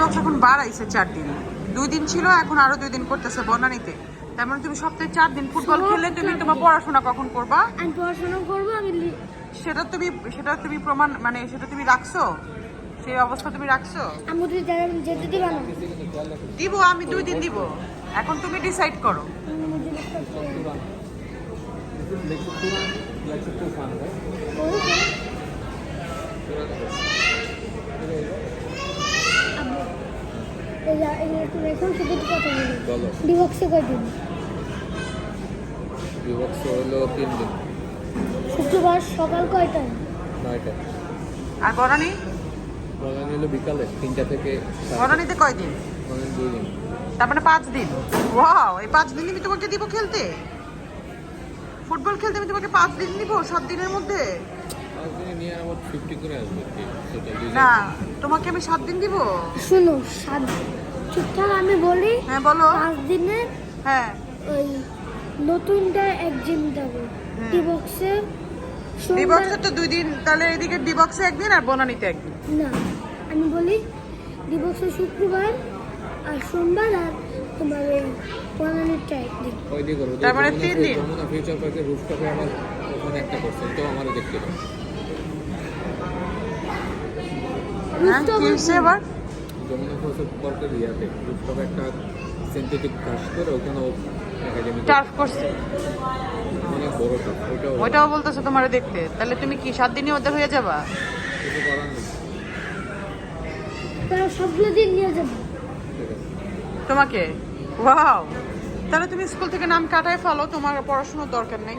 দিবস এখন বাড়াইছে চার দিন। দুই দিন ছিল এখন আরও দুই দিন করতেছে বনানীতে। তার মানে তুমি সপ্তাহে চার দিন ফুটবল খেললে তুমি তোমার পড়াশোনা কখন করবা? আমি পড়াশোনা করব আমি সেটা তুমি সেটা তুমি প্রমাণ মানে সেটা তুমি রাখছো? সেই অবস্থা তুমি রাখছো? আমি যেতে দিবা না। দিব আমি দুই দিন দিব। এখন তুমি ডিসাইড করো। আমি मुझे শুধু কথা বলি। বলো। কয়দিন? হলো তিন দিন। শুক্রবার সকাল কয়টায়? নয়টা আর হলো বিকালে তিনটা থেকে কয়দিন? দুই দিন। তার মানে পাঁচ দিন। ওয়াও এই পাঁচ দিন আমি তোমাকে দিব খেলতে? ফুটবল খেলতে আমি তোমাকে পাঁচ দিন দিব সাত দিনের মধ্যে? না তোমাকে আমি সাত দিন দিব? শুনো সাত ঠিকঠাক আমি বলি হ্যাঁ বলো। পাঁচ দিনে হ্যাঁ। ওই নতুনটা এক জিম যাবে ডিবক্সে ডিবক্সে তো দুই দিন তাহলে এদিকে ডিবক্সে একদিন আর বনানীতে একদিন। না আমি বলি ডিবক্সে শুক্রবার আর সোমবার আর তোমার ওই পনেরোটা একদিন। তার মানে তিন দিন। ফিউচার পার্কের রুফটপে আমার ওখানে একটা করছে তো আমারও দেখতে হবে। ওইটাও ওইটাও বলতেছে তোমার দেখতে। তাহলে তুমি কি সাত দিনই ওদের হয়ে যাবে? তোমাকে? ওয়াও তাহলে তুমি স্কুল থেকে নাম কাটায় ফেলো তোমার পড়াশোনার দরকার নেই।